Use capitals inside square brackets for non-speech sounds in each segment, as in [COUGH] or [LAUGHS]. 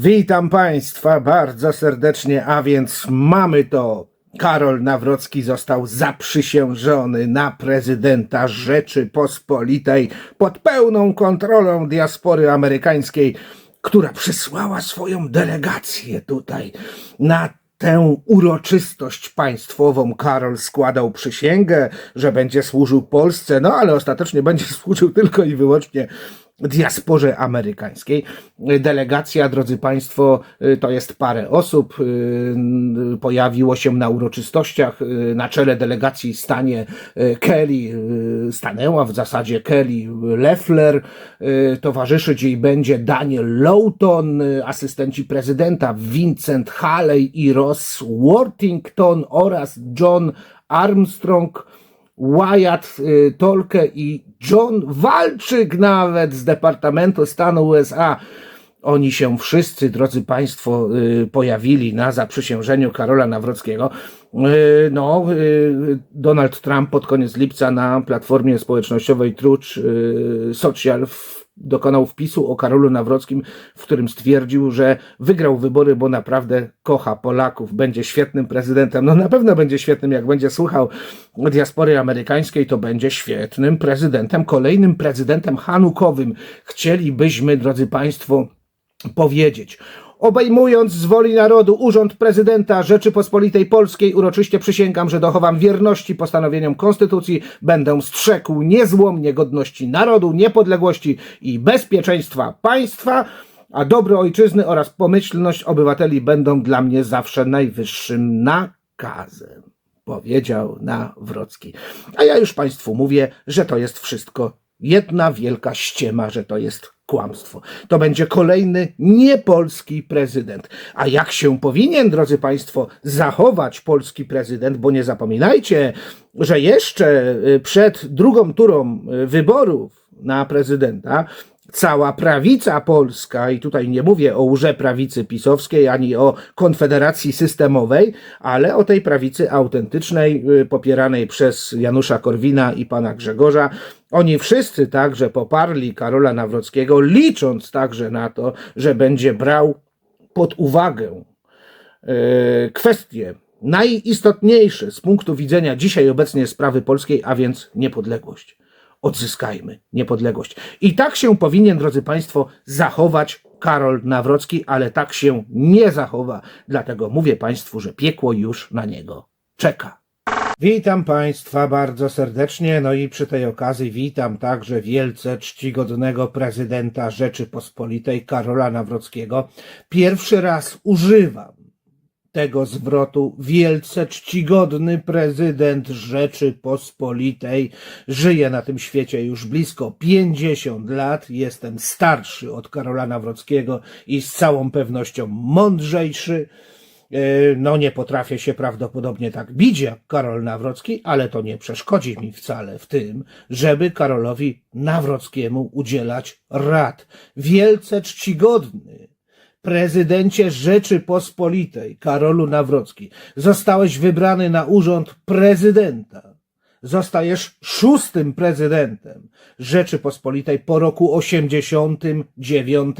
Witam Państwa bardzo serdecznie, a więc mamy to. Karol Nawrocki został zaprzysiężony na prezydenta Rzeczypospolitej pod pełną kontrolą diaspory amerykańskiej, która przysłała swoją delegację tutaj na tę uroczystość państwową. Karol składał przysięgę, że będzie służył Polsce, no ale ostatecznie będzie [LAUGHS] służył tylko i wyłącznie diasporze amerykańskiej. Delegacja, drodzy Państwo, y, to jest parę osób. y, Pojawiło się na uroczystościach. y, Na czele delegacji stanie Kelly, stanęła w zasadzie Kelly Leffler. Towarzyszyć jej będzie Daniel Lowton, asystenci prezydenta Vincent Halley i Ross Worthington oraz John Armstrong. Wyatt y, Tolke i John Walczyk nawet z Departamentu Stanu USA. Oni się wszyscy, drodzy Państwo, y, pojawili na zaprzysiężeniu Karola Nawrockiego. Y, No, Donald Trump pod koniec lipca na platformie społecznościowej Truth y, Social dokonał wpisu o Karolu Nawrockim, w którym stwierdził, że wygrał wybory, bo naprawdę kocha Polaków, będzie świetnym prezydentem. No na pewno będzie świetnym, jak będzie słuchał diaspory amerykańskiej, to będzie świetnym prezydentem, kolejnym prezydentem hanukowym. Chcielibyśmy, drodzy Państwo, powiedzieć. Obejmując z woli narodu urząd prezydenta Rzeczypospolitej Polskiej, uroczyście przysięgam, że dochowam wierności postanowieniom Konstytucji, będę strzegł niezłomnie godności narodu, niepodległości i bezpieczeństwa państwa, a dobro ojczyzny oraz pomyślność obywateli będą dla mnie zawsze najwyższym nakazem. Powiedział Nawrocki. A ja już Państwu mówię, że to jest wszystko jedna wielka ściema, że to jest kłamstwo. To będzie kolejny niepolski prezydent. A jak się powinien, drodzy Państwo, zachować polski prezydent, bo nie zapominajcie, że jeszcze y, przed drugą turą y, wyborów na prezydenta cała prawica polska, i tutaj nie mówię o łże prawicy pisowskiej ani o konfederacji systemowej, ale o tej prawicy autentycznej, y, popieranej przez Janusza Korwina i pana Grzegorza. Oni wszyscy także poparli Karola Nawrockiego, licząc także na to, że będzie brał pod uwagę e, kwestie najistotniejsze z punktu widzenia dzisiaj obecnie sprawy polskiej, a więc niepodległość. Odzyskajmy niepodległość. I tak się powinien, drodzy Państwo, zachować Karol Nawrocki, ale tak się nie zachowa. Dlatego mówię Państwu, że piekło już na niego czeka. Witam Państwa bardzo serdecznie, no i przy tej okazji witam także wielce czcigodnego prezydenta Rzeczypospolitej Karola Nawrockiego. Pierwszy raz używam tego zwrotu wielce czcigodny prezydent Rzeczypospolitej. Żyje na tym świecie już blisko 50 lat. Jestem starszy od Karola Nawrockiego i z całą pewnością mądrzejszy. E, No, nie potrafię się prawdopodobnie tak bić jak Karol Nawrocki, ale to nie przeszkodzi mi wcale w tym, żeby Karolowi Nawrockiemu udzielać rad. Wielce czcigodny prezydencie Rzeczypospolitej, Karolu Nawrocki, zostałeś wybrany na urząd prezydenta. Zostajesz szóstym prezydentem Rzeczypospolitej po roku 89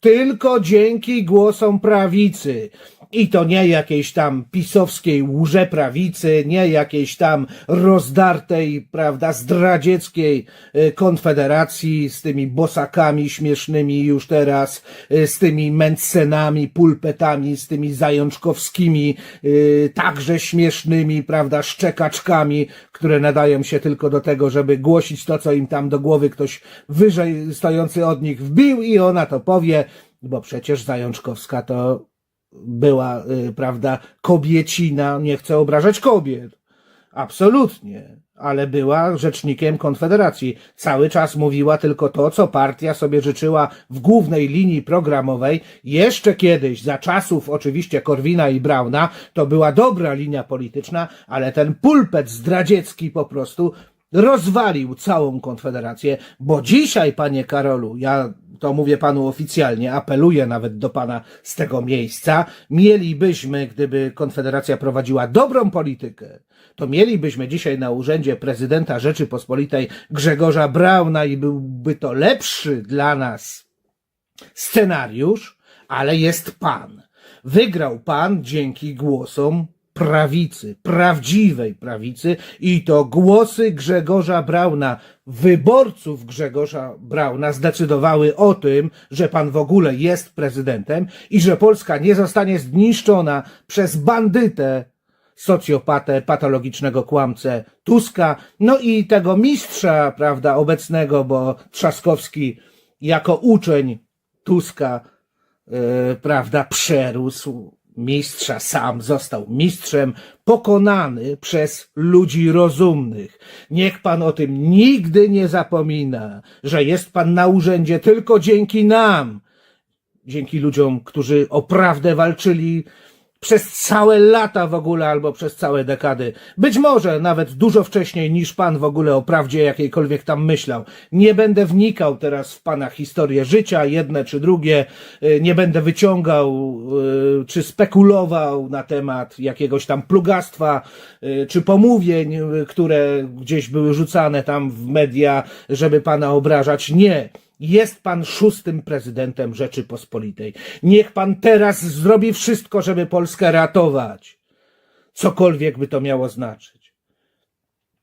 tylko dzięki głosom prawicy. I to nie jakiejś tam pisowskiej łże-prawicy, nie jakiejś tam rozdartej, prawda, zdradzieckiej y, konfederacji z tymi bosakami śmiesznymi już teraz, y, z tymi męcenami, pulpetami, z tymi zajączkowskimi, y, także śmiesznymi, prawda, szczekaczkami, które nadają się tylko do tego, żeby głosić to, co im tam do głowy ktoś wyżej stojący od nich wbił i ona to powie, bo przecież Zajączkowska to była, y, prawda, kobiecina, nie chcę obrażać kobiet. Absolutnie. Ale była rzecznikiem Konfederacji. Cały czas mówiła tylko to, co partia sobie życzyła w głównej linii programowej. Jeszcze kiedyś, za czasów oczywiście Korwina i Brauna, to była dobra linia polityczna, ale ten pulpet zdradziecki po prostu rozwalił całą Konfederację, bo dzisiaj, panie Karolu, ja to mówię panu oficjalnie, apeluję nawet do pana z tego miejsca, mielibyśmy, gdyby Konfederacja prowadziła dobrą politykę, to mielibyśmy dzisiaj na urzędzie prezydenta Rzeczypospolitej Grzegorza Brauna i byłby to lepszy dla nas scenariusz, ale jest pan. Wygrał pan dzięki głosom prawicy, prawdziwej prawicy i to głosy Grzegorza Brauna, wyborców Grzegorza Brauna zdecydowały o tym, że pan w ogóle jest prezydentem i że Polska nie zostanie zniszczona przez bandytę, socjopatę, patologicznego kłamcę Tuska, no i tego mistrza, prawda, obecnego, bo Trzaskowski jako uczeń Tuska, yy, prawda, przerósł mistrza, sam został mistrzem, pokonany przez ludzi rozumnych. Niech pan o tym nigdy nie zapomina, że jest pan na urzędzie tylko dzięki nam, dzięki ludziom, którzy o prawdę walczyli przez całe lata w ogóle, albo przez całe dekady. Być może nawet dużo wcześniej niż pan w ogóle o prawdzie jakiejkolwiek tam myślał. Nie będę wnikał teraz w pana historię życia, jedne czy drugie. Y, Nie będę wyciągał y, czy spekulował na temat jakiegoś tam plugastwa, y, czy pomówień, które gdzieś były rzucane tam w media, żeby pana obrażać. Nie. Jest pan szóstym prezydentem Rzeczypospolitej. Niech pan teraz zrobi wszystko, żeby Polskę ratować. Cokolwiek by to miało znaczyć.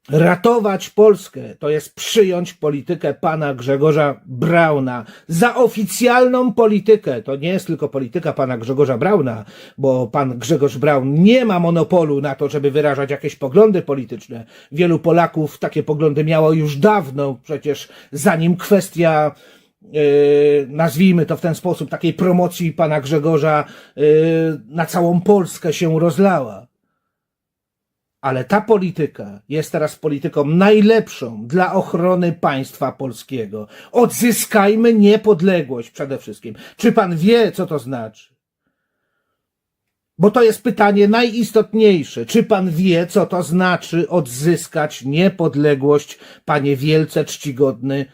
Ratować Polskę to jest przyjąć politykę pana Grzegorza Brauna za oficjalną politykę. To nie jest tylko polityka pana Grzegorza Brauna, bo pan Grzegorz Braun nie ma monopolu na to, żeby wyrażać jakieś poglądy polityczne. Wielu Polaków takie poglądy miało już dawno, przecież zanim kwestia yy, nazwijmy to w ten sposób, takiej promocji pana Grzegorza yy, na całą Polskę się rozlała. Ale ta polityka jest teraz polityką najlepszą dla ochrony państwa polskiego. Odzyskajmy niepodległość przede wszystkim. Czy pan wie, co to znaczy? Bo to jest pytanie najistotniejsze. Czy pan wie, co to znaczy odzyskać niepodległość, panie wielce czcigodny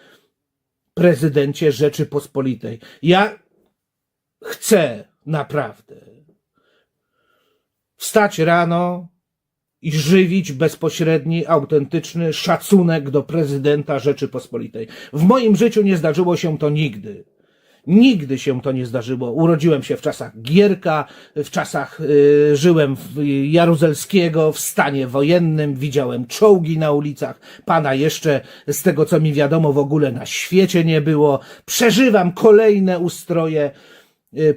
prezydencie Rzeczypospolitej? Ja chcę naprawdę wstać rano, i żywić bezpośredni, autentyczny szacunek do prezydenta Rzeczypospolitej. W moim życiu nie zdarzyło się to nigdy. Nigdy się to nie zdarzyło. Urodziłem się w czasach Gierka, w czasach y, żyłem w Jaruzelskiego, w stanie wojennym, widziałem czołgi na ulicach. Pana jeszcze z tego co mi wiadomo w ogóle na świecie nie było. Przeżywam kolejne ustroje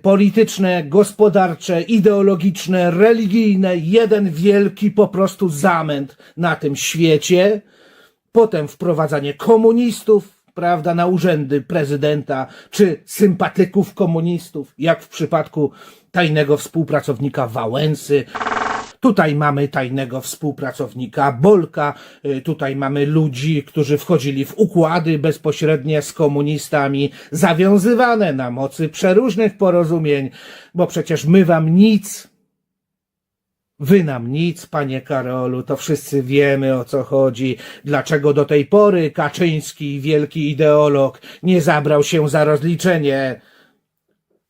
polityczne, gospodarcze, ideologiczne, religijne, jeden wielki po prostu zamęt na tym świecie. Potem wprowadzanie komunistów, prawda, na urzędy prezydenta, czy sympatyków komunistów, jak w przypadku tajnego współpracownika Wałęsy. Tutaj mamy tajnego współpracownika Bolka, y, tutaj mamy ludzi, którzy wchodzili w układy bezpośrednie z komunistami, zawiązywane na mocy przeróżnych porozumień, bo przecież my wam nic, wy nam nic, panie Karolu, to wszyscy wiemy o co chodzi, dlaczego do tej pory Kaczyński, wielki ideolog, nie zabrał się za rozliczenie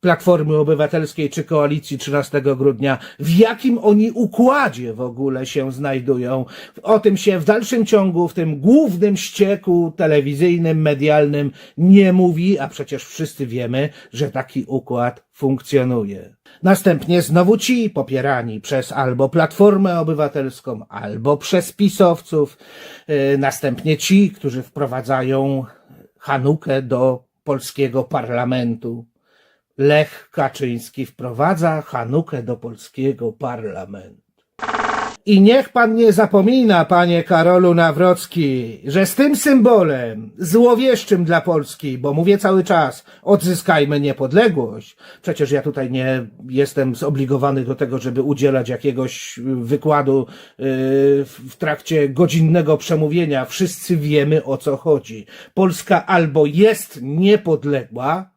Platformy Obywatelskiej czy Koalicji 13 grudnia, w jakim oni układzie w ogóle się znajdują. O tym się w dalszym ciągu, w tym głównym ścieku telewizyjnym, medialnym nie mówi, a przecież wszyscy wiemy, że taki układ funkcjonuje. Następnie znowu ci popierani przez albo Platformę Obywatelską, albo przez pisowców, yy, następnie ci, którzy wprowadzają Hanukę do polskiego parlamentu. Lech Kaczyński wprowadza Hanukę do polskiego parlamentu. I niech pan nie zapomina, panie Karolu Nawrocki, że z tym symbolem złowieszczym dla Polski, bo mówię cały czas, odzyskajmy niepodległość. Przecież ja tutaj nie jestem zobligowany do tego, żeby udzielać jakiegoś wykładu yy, w trakcie godzinnego przemówienia. Wszyscy wiemy o co chodzi. Polska albo jest niepodległa,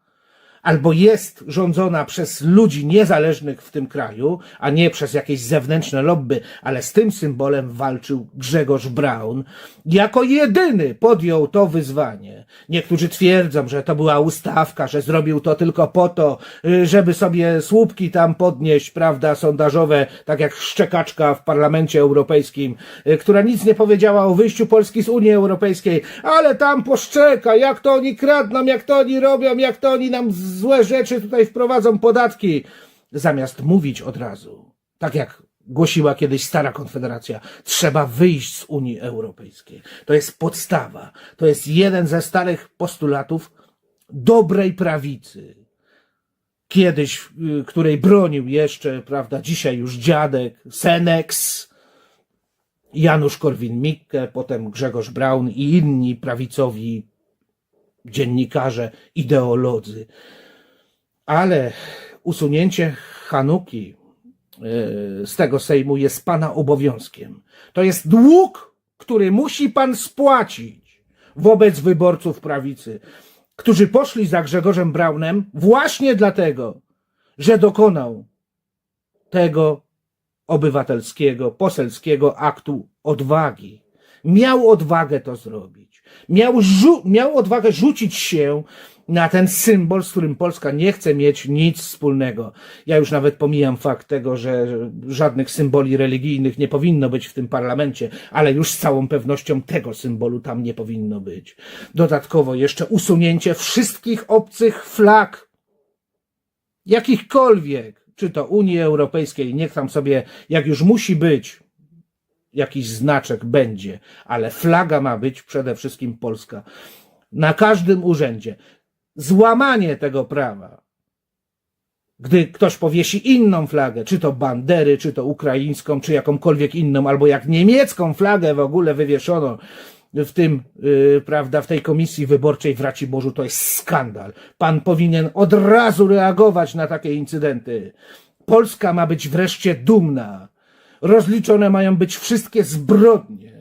albo jest rządzona przez ludzi niezależnych w tym kraju, a nie przez jakieś zewnętrzne lobby, ale z tym symbolem walczył Grzegorz Braun. Jako jedyny podjął to wyzwanie. Niektórzy twierdzą, że to była ustawka, że zrobił to tylko po to, y, żeby sobie słupki tam podnieść, prawda, sondażowe, tak jak szczekaczka w Parlamencie Europejskim, y, która nic nie powiedziała o wyjściu Polski z Unii Europejskiej, ale tam poszczeka, jak to oni kradną, jak to oni robią, jak to oni nam złe rzeczy tutaj wprowadzą podatki, zamiast mówić od razu, tak jak głosiła kiedyś stara Konfederacja, trzeba wyjść z Unii Europejskiej. To jest podstawa. To jest jeden ze starych postulatów dobrej prawicy. Kiedyś, y, której bronił jeszcze, prawda, dzisiaj już dziadek, Senex, Janusz Korwin-Mikke, potem Grzegorz Braun i inni prawicowi dziennikarze, ideolodzy. Ale usunięcie Hanuki z tego Sejmu jest pana obowiązkiem. To jest dług, który musi pan spłacić wobec wyborców prawicy, którzy poszli za Grzegorzem Braunem właśnie dlatego, że dokonał tego obywatelskiego, poselskiego aktu odwagi. Miał odwagę to zrobić. Miał, miał odwagę rzucić się na ten symbol, z którym Polska nie chce mieć nic wspólnego. Ja już nawet pomijam fakt tego, że żadnych symboli religijnych nie powinno być w tym parlamencie, ale już z całą pewnością tego symbolu tam nie powinno być. Dodatkowo jeszcze usunięcie wszystkich obcych flag jakichkolwiek, czy to Unii Europejskiej, niech tam sobie, jak już musi być, jakiś znaczek będzie, ale flaga ma być przede wszystkim polska. Na każdym urzędzie. Złamanie tego prawa, gdy ktoś powiesi inną flagę, czy to bandery, czy to ukraińską, czy jakąkolwiek inną, albo jak niemiecką flagę w ogóle wywieszono w tym, yy, prawda, w tej komisji wyborczej w Raciborzu, to jest skandal. Pan powinien od razu reagować na takie incydenty. Polska ma być wreszcie dumna. Rozliczone mają być wszystkie zbrodnie,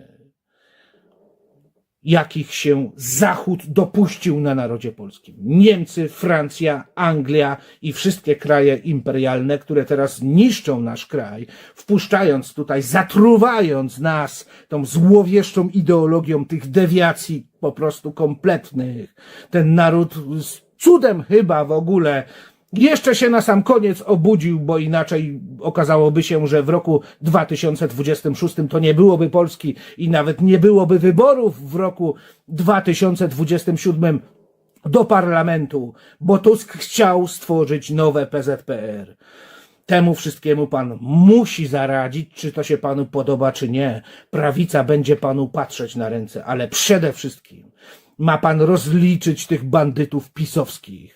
jakich się Zachód dopuścił na narodzie polskim. Niemcy, Francja, Anglia i wszystkie kraje imperialne, które teraz niszczą nasz kraj, wpuszczając tutaj, zatruwając nas tą złowieszczą ideologią tych dewiacji po prostu kompletnych. Ten naród z cudem chyba w ogóle jeszcze się na sam koniec obudził, bo inaczej okazałoby się, że w roku 2026 to nie byłoby Polski i nawet nie byłoby wyborów w roku 2027 do parlamentu, bo Tusk chciał stworzyć nowe PZPR. Temu wszystkiemu pan musi zaradzić, czy to się panu podoba, czy nie. Prawica będzie panu patrzeć na ręce, ale przede wszystkim ma pan rozliczyć tych bandytów pisowskich,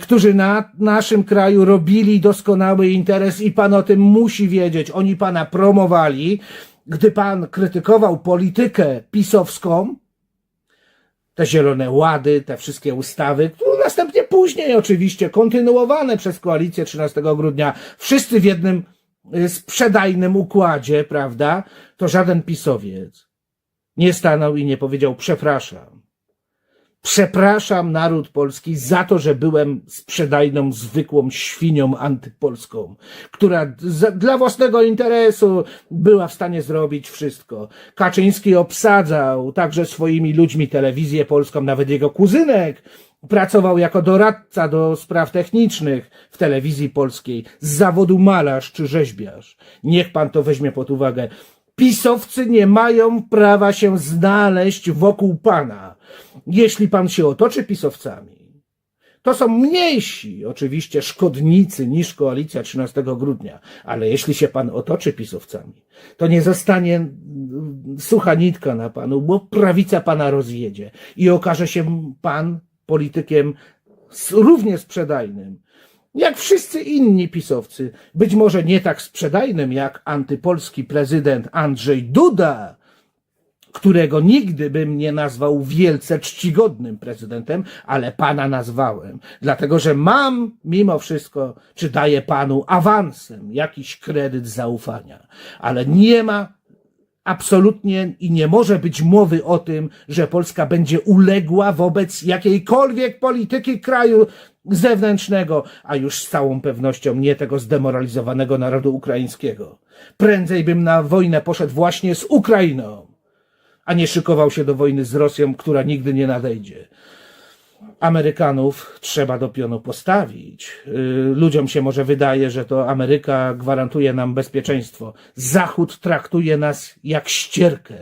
którzy na naszym kraju robili doskonały interes i pan o tym musi wiedzieć. Oni pana promowali, gdy pan krytykował politykę pisowską, te zielone łady, te wszystkie ustawy, które następnie później oczywiście kontynuowane przez koalicję 13 grudnia, wszyscy w jednym y, sprzedajnym układzie, prawda, to żaden pisowiec nie stanął i nie powiedział przepraszam. Przepraszam naród polski za to, że byłem sprzedajną, zwykłą świnią antypolską, która za, dla własnego interesu była w stanie zrobić wszystko. Kaczyński obsadzał także swoimi ludźmi telewizję polską, nawet jego kuzynek pracował jako doradca do spraw technicznych w telewizji polskiej z zawodu malarz czy rzeźbiarz. Niech pan to weźmie pod uwagę. Pisowcy nie mają prawa się znaleźć wokół pana, jeśli pan się otoczy pisowcami. To są mniejsi, oczywiście, szkodnicy niż koalicja 13 grudnia, ale jeśli się pan otoczy pisowcami, to nie zostanie mm, sucha nitka na panu, bo prawica pana rozjedzie i okaże się pan politykiem równie sprzedajnym, jak wszyscy inni pisowcy, być może nie tak sprzedajnym jak antypolski prezydent Andrzej Duda, którego nigdy bym nie nazwał wielce czcigodnym prezydentem, ale pana nazwałem, dlatego że mam mimo wszystko, czy daję panu awansem jakiś kredyt zaufania, ale nie ma absolutnie i nie może być mowy o tym, że Polska będzie uległa wobec jakiejkolwiek polityki kraju zewnętrznego, a już z całą pewnością nie tego zdemoralizowanego narodu ukraińskiego. Prędzej bym na wojnę poszedł właśnie z Ukrainą, a nie szykował się do wojny z Rosją, która nigdy nie nadejdzie. Amerykanów trzeba do pionu postawić. Y, Ludziom się może wydaje, że to Ameryka gwarantuje nam bezpieczeństwo. Zachód traktuje nas jak ścierkę.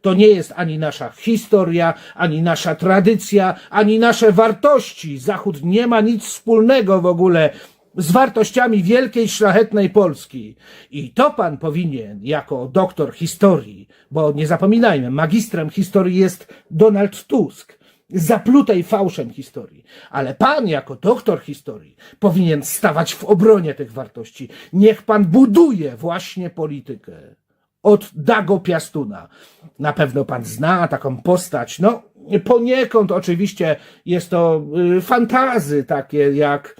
To nie jest ani nasza historia, ani nasza tradycja, ani nasze wartości. Zachód nie ma nic wspólnego w ogóle z wartościami wielkiej, szlachetnej Polski. I to pan powinien, jako doktor historii, bo nie zapominajmy, magistrem historii jest Donald Tusk, zaplutej fałszem historii. Ale pan, jako doktor historii, powinien stawać w obronie tych wartości. Niech pan buduje właśnie politykę. Od Dago Piastuna. Na pewno pan zna taką postać. No, poniekąd oczywiście jest to y, fantazy takie jak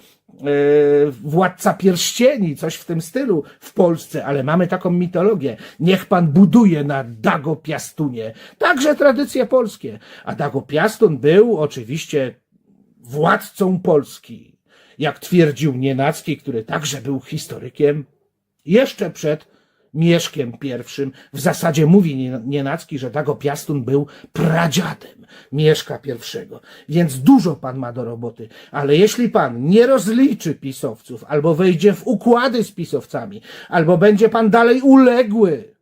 władca pierścieni, coś w tym stylu w Polsce, ale mamy taką mitologię. Niech pan buduje na Dago Piastunie. Także tradycje polskie. A Dago Piastun był oczywiście władcą Polski. Jak twierdził Nienacki, który także był historykiem, jeszcze przed Mieszkiem I. W zasadzie mówi Nie- Nienacki, że Dago Piastun był pradziadem Mieszka I. Więc dużo pan ma do roboty. Ale jeśli pan nie rozliczy pisowców, albo wejdzie w układy z pisowcami, albo będzie pan dalej uległy,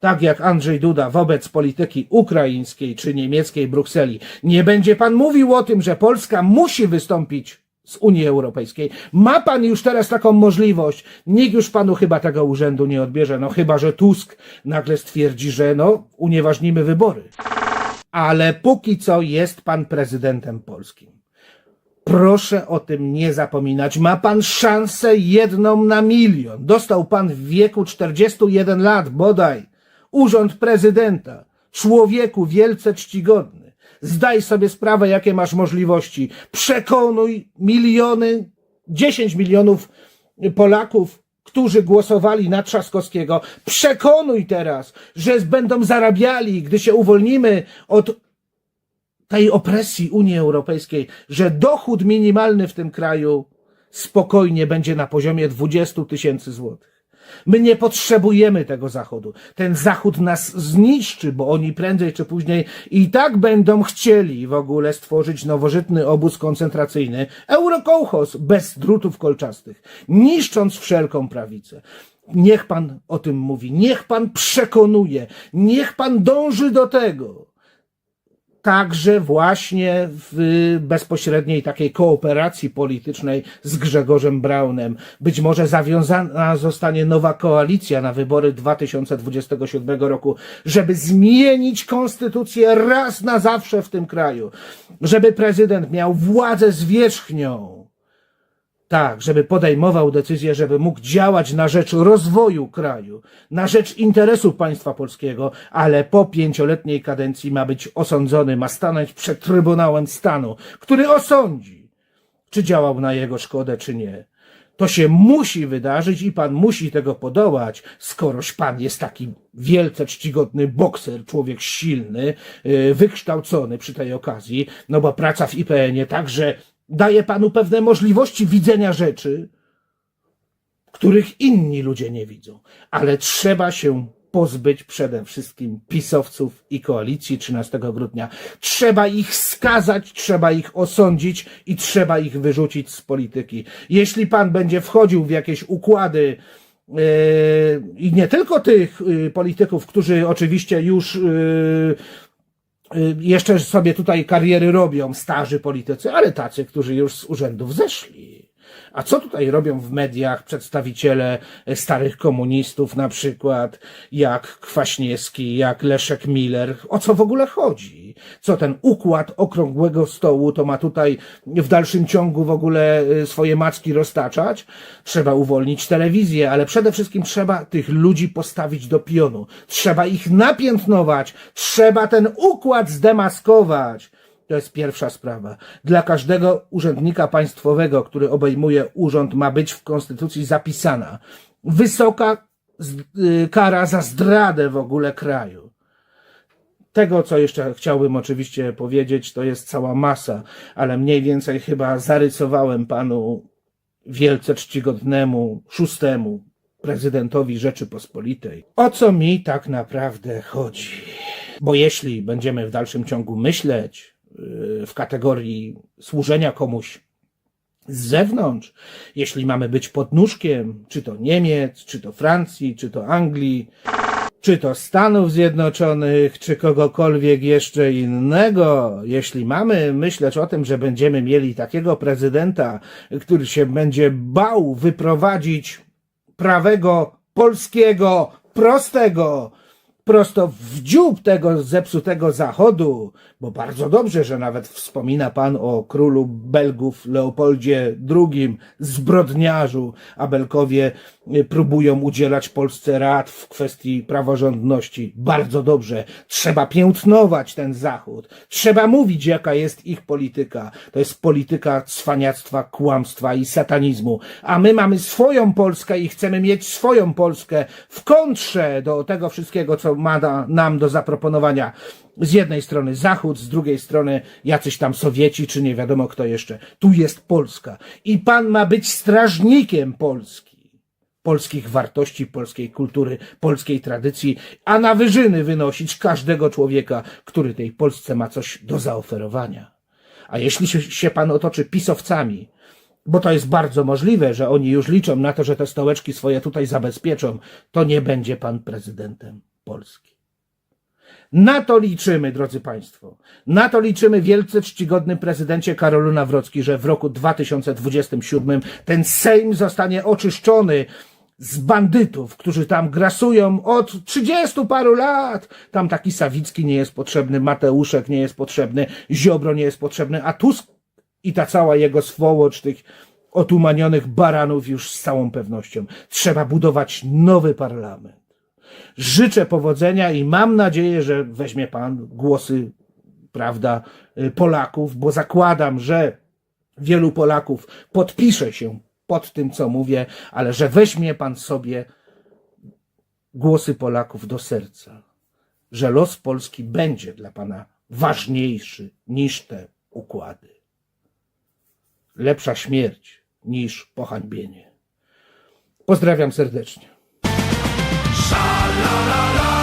tak jak Andrzej Duda wobec polityki ukraińskiej czy niemieckiej Brukseli, nie będzie pan mówił o tym, że Polska musi wystąpić z Unii Europejskiej. Ma pan już teraz taką możliwość. Nikt już panu chyba tego urzędu nie odbierze, no chyba, że Tusk nagle stwierdzi, że no, unieważnimy wybory. Ale póki co jest pan prezydentem polskim. Proszę o tym nie zapominać. Ma pan szansę jedną na milion. Dostał pan w wieku 41 lat bodaj urząd prezydenta. Człowieku wielce czcigodny. Zdaj sobie sprawę, jakie masz możliwości. Przekonuj miliony, 10 milionów Polaków, którzy głosowali na Trzaskowskiego. Przekonuj teraz, że będą zarabiali, gdy się uwolnimy od tej opresji Unii Europejskiej, że dochód minimalny w tym kraju spokojnie będzie na poziomie 20 tysięcy złotych. My nie potrzebujemy tego Zachodu. Ten Zachód nas zniszczy, bo oni prędzej czy później i tak będą chcieli w ogóle stworzyć nowożytny obóz koncentracyjny, Eurokołchos bez drutów kolczastych, niszcząc wszelką prawicę. Niech pan o tym mówi, niech pan przekonuje, niech pan dąży do tego także właśnie w bezpośredniej takiej kooperacji politycznej z Grzegorzem Braunem. Być może zawiązana zostanie nowa koalicja na wybory 2027 roku, żeby zmienić konstytucję raz na zawsze w tym kraju, żeby prezydent miał władzę zwierzchnią. Tak, żeby podejmował decyzje, żeby mógł działać na rzecz rozwoju kraju, na rzecz interesu państwa polskiego, ale po pięcioletniej kadencji ma być osądzony, ma stanąć przed Trybunałem Stanu, który osądzi, czy działał na jego szkodę, czy nie. To się musi wydarzyć i pan musi tego podołać, skoroś pan jest taki wielce czcigodny bokser, człowiek silny, yy, wykształcony przy tej okazji, no bo praca w IPN-ie także daje panu pewne możliwości widzenia rzeczy, których inni ludzie nie widzą. Ale trzeba się pozbyć przede wszystkim pisowców i koalicji 13 grudnia. Trzeba ich skazać, trzeba ich osądzić i trzeba ich wyrzucić z polityki. Jeśli pan będzie wchodził w jakieś układy, Yy, i nie tylko tych yy, polityków, którzy oczywiście już yy, jeszcze sobie tutaj kariery robią, starzy politycy, ale tacy, którzy już z urzędów zeszli. A co tutaj robią w mediach przedstawiciele e, starych komunistów, na przykład jak Kwaśniewski, jak Leszek Miller? O co w ogóle chodzi? Co ten układ okrągłego stołu to ma tutaj w dalszym ciągu w ogóle e, swoje macki roztaczać? Trzeba uwolnić telewizję, ale przede wszystkim trzeba tych ludzi postawić do pionu. Trzeba ich napiętnować. Trzeba ten układ zdemaskować. To jest pierwsza sprawa. Dla każdego urzędnika państwowego, który obejmuje urząd, ma być w Konstytucji zapisana wysoka y, kara za zdradę w ogóle kraju. Tego, co jeszcze chciałbym oczywiście powiedzieć, to jest cała masa, ale mniej więcej chyba zarysowałem panu wielce czcigodnemu, szóstemu prezydentowi Rzeczypospolitej. O co mi tak naprawdę chodzi? Bo jeśli będziemy w dalszym ciągu myśleć y, w kategorii służenia komuś z zewnątrz, jeśli mamy być podnóżkiem, czy to Niemiec, czy to Francji, czy to Anglii, czy to Stanów Zjednoczonych, czy kogokolwiek jeszcze innego, jeśli mamy myśleć o tym, że będziemy mieli takiego prezydenta, który się będzie bał wyprowadzić prawego, polskiego, prostego, prosto w dziób tego zepsutego zachodu, bo bardzo dobrze, że nawet wspomina pan o królu Belgów Leopoldzie II, zbrodniarzu, a Belkowie y, próbują udzielać Polsce rad w kwestii praworządności. Bardzo dobrze. Trzeba piętnować ten zachód. Trzeba mówić, jaka jest ich polityka. To jest polityka cwaniactwa, kłamstwa i satanizmu. A my mamy swoją Polskę i chcemy mieć swoją Polskę w kontrze do tego wszystkiego, co ma na, nam do zaproponowania. Z jednej strony Zachód, z drugiej strony jacyś tam Sowieci, czy nie wiadomo kto jeszcze. Tu jest Polska. I pan ma być strażnikiem Polski. Polskich wartości, polskiej kultury, polskiej tradycji, a na wyżyny wynosić każdego człowieka, który tej Polsce ma coś do zaoferowania. A jeśli się pan otoczy pisowcami, bo to jest bardzo możliwe, że oni już liczą na to, że te stołeczki swoje tutaj zabezpieczą, to nie będzie pan prezydentem Polski. Na to liczymy, drodzy Państwo. Na to liczymy wielce czcigodny prezydencie Karolu Nawrocki, że w roku 2027 ten Sejm zostanie oczyszczony z bandytów, którzy tam grasują od 30 paru lat. Tam taki Sawicki nie jest potrzebny, Mateuszek nie jest potrzebny, Ziobro nie jest potrzebny, a Tusk i ta cała jego swołocz tych otumanionych baranów już z całą pewnością. Trzeba budować nowy parlament. Życzę powodzenia i mam nadzieję, że weźmie pan głosy, prawda, y, Polaków, bo zakładam, że wielu Polaków podpisze się pod tym, co mówię, ale że weźmie pan sobie głosy Polaków do serca, że los Polski będzie dla pana ważniejszy niż te układy. Lepsza śmierć niż pohańbienie. Pozdrawiam serdecznie. Sha la la la